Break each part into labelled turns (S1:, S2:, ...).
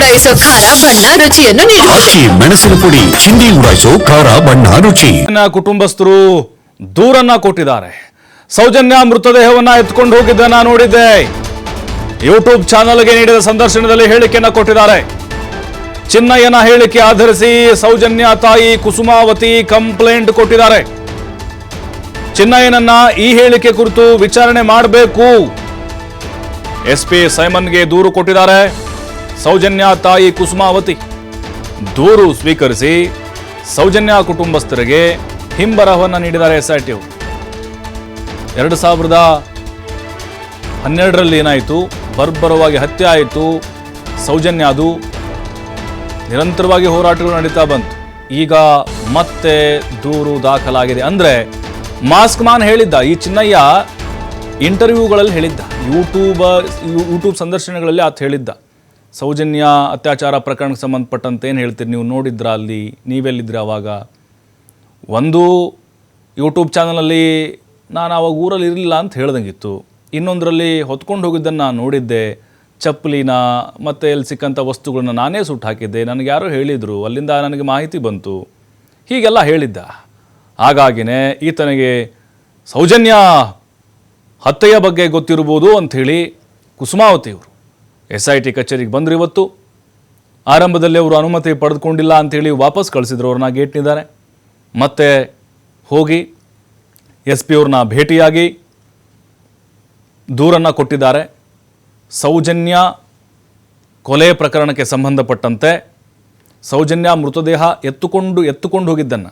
S1: ಉಡಾಯಿಸೋ ಖಾರ ಬಣ್ಣ ರುಚಿಯನ್ನು ನೀಡುತ್ತದೆ
S2: ಮೆಣಸಿನ ಪುಡಿ ಚಿಂದಿ ಉಡಾಯಿಸೋ ಖಾರ ಬಣ್ಣ ರುಚಿ.
S3: ಕುಟುಂಬಸ್ಥರು ದೂರನ್ನ ಕೊಟ್ಟಿದ್ದಾರೆ. ಸೌಜನ್ಯ ಮೃತದೇಹವನ್ನ ಎತ್ಕೊಂಡು ಹೋಗಿದ್ದನ್ನ ನೋಡಿದ್ದೆ. ಯೂಟ್ಯೂಬ್ ಚಾನಲ್ಗೆ ನೀಡಿದ ಸಂದರ್ಶನದಲ್ಲಿ ಹೇಳಿಕೆಯನ್ನ ಕೊಟ್ಟಿದ್ದಾರೆ. ಚಿನ್ನಯ್ಯನ ಹೇಳಿಕೆ ಆಧರಿಸಿ ಸೌಜನ್ಯ ತಾಯಿ ಕುಸುಮಾವತಿ ಕಂಪ್ಲೇಂಟ್ ಕೊಟ್ಟಿದ್ದಾರೆ. ಚಿನ್ನಯ್ಯನನ್ನ ಈ ಹೇಳಿಕೆ ಕುರಿತು ವಿಚಾರಣೆ ಮಾಡಬೇಕು. ಎಸ್ಪಿ ಸೈಮನ್ಗೆ ದೂರು ಕೊಟ್ಟಿದ್ದಾರೆ. ಸೌಜನ್ಯ ತಾಯಿ ಕುಸುಮಾವತಿ. ದೂರು ಸ್ವೀಕರಿಸಿ ಸೌಜನ್ಯ ಕುಟುಂಬಸ್ಥರಿಗೆ ಹಿಂಬರಹವನ್ನು ನೀಡಿದ್ದಾರೆ ಟಿ ಎರಡು ಸಾವಿರದ ಹನ್ನೆರಡರಲ್ಲಿ ಏನಾಯಿತು? ಬರ್ಬರವಾಗಿ ಹತ್ಯೆ ಆಯಿತು. ಸೌಜನ್ಯ ಅದು ನಿರಂತರವಾಗಿ ಹೋರಾಟಗಳು ನಡೀತಾ ಬಂತು. ಈಗ ಮತ್ತೆ ದೂರು ದಾಖಲಾಗಿದೆ. ಅಂದರೆ ಮಾಸ್ಕ್ ಮಾನ್ ಹೇಳಿದ್ದ, ಈ ಚಿನ್ನಯ್ಯ ಇಂಟರ್ವ್ಯೂಗಳಲ್ಲಿ ಹೇಳಿದ್ದ, ಯೂಟ್ಯೂಬ್ ಯೂಟ್ಯೂಬ್ ಸಂದರ್ಶನಗಳಲ್ಲಿ ಆತ ಹೇಳಿದ್ದ. ಸೌಜನ್ಯ ಅತ್ಯಾಚಾರ ಪ್ರಕರಣಕ್ಕೆ ಸಂಬಂಧಪಟ್ಟಂತೆ ಏನು ಹೇಳ್ತೀರಿ? ನೀವು ನೋಡಿದ್ರ ಅಲ್ಲಿ? ನೀವೆಲ್ಲಿದ್ದರೆ ಆವಾಗ ಒಂದು ಯೂಟ್ಯೂಬ್ ಚಾನಲಲ್ಲಿ ನಾನು ಆವಾಗ ಊರಲ್ಲಿ ಇರಲಿಲ್ಲ ಅಂತ ಹೇಳ್ದಂಗಿತ್ತು. ಇನ್ನೊಂದರಲ್ಲಿ ಹೊತ್ಕೊಂಡು ಹೋಗಿದ್ದನ್ನು ನಾನು ನೋಡಿದ್ದೆ. ಚಪ್ಪಲಿನ ಮತ್ತು ಎಲ್ಲಿ ಸಿಕ್ಕಂಥ ವಸ್ತುಗಳನ್ನ ನಾನೇ ಸುಟ್ಟು ಹಾಕಿದ್ದೆ. ನನಗೆ ಯಾರೋ ಹೇಳಿದರು. ಅಲ್ಲಿಂದ ನನಗೆ ಮಾಹಿತಿ ಬಂತು. ಹೀಗೆಲ್ಲ ಹೇಳಿದ್ದ. ಹಾಗಾಗಿನೇ ಈತನಿಗೆ ಸೌಜನ್ಯ ಹತ್ಯೆಯ ಬಗ್ಗೆ ಗೊತ್ತಿರ್ಬೋದು ಅಂಥೇಳಿ ಕುಸುಮಾವತಿಯವರು ಎಸ್ ಐ ಟಿ ಕಚೇರಿಗೆ ಬಂದರು ಇವತ್ತು. ಆರಂಭದಲ್ಲಿ ಅವರು ಅನುಮತಿ ಪಡೆದುಕೊಂಡಿಲ್ಲ ಅಂಥೇಳಿ ವಾಪಸ್ ಕಳಿಸಿದ್ರು. ಅವ್ರನ್ನ ಗೇಟ್ನಿದ್ದಾರೆ. ಮತ್ತೆ ಹೋಗಿ ಎಸ್ ಪಿ ಅವ್ರನ್ನ ಭೇಟಿಯಾಗಿ ದೂರನ್ನು ಕೊಟ್ಟಿದ್ದಾರೆ. ಸೌಜನ್ಯ ಕೊಲೆ ಪ್ರಕರಣಕ್ಕೆ ಸಂಬಂಧಪಟ್ಟಂತೆ ಸೌಜನ್ಯ ಮೃತದೇಹ ಎತ್ತುಕೊಂಡು ಎತ್ತುಕೊಂಡು ಹೋಗಿದ್ದನ್ನು,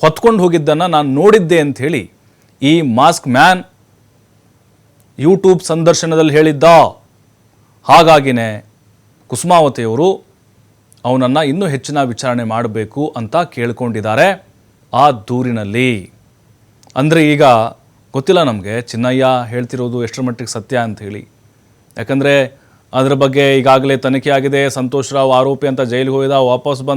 S3: ಹೊತ್ಕೊಂಡು ಹೋಗಿದ್ದನ್ನು ನಾನು ನೋಡಿದ್ದೆ ಅಂಥೇಳಿ ಈ ಮಾಸ್ಕ್ ಮ್ಯಾನ್ ಯೂಟ್ಯೂಬ್ ಸಂದರ್ಶನದಲ್ಲಿ ಹೇಳಿದ್ದ ಹಾಗಾಗಿನೇ ಕುಸುಮಾವತಿಯವರು ಅವನನ್ನು ಇನ್ನೂ ಹೆಚ್ಚಿನ ವಿಚಾರಣೆ ಮಾಡಬೇಕು ಅಂತ ಕೇಳ್ಕೊಂಡಿದ್ದಾರೆ ಆ ದೂರಿನಲ್ಲಿ. ಅಂದರೆ ಈಗ ಗೊತ್ತಿಲ್ಲ ನಮಗೆ, ಚಿನ್ನಯ್ಯ ಹೇಳ್ತಿರೋದು ಎಷ್ಟರ ಮಟ್ಟಿಗೆ ಸತ್ಯ ಅಂತ ಹೇಳಿ. ಯಾಕಂದರೆ ಅದರ ಬಗ್ಗೆ ಈಗಾಗಲೇ ತನಿಖೆ ಆಗಿದೆ, ಸಂತೋಷ್ ರಾವ್ ಆರೋಪಿ ಅಂತ ಜೈಲಿಗೆ ಹೋಗಿದ, ವಾಪಸ್ ಬಂದ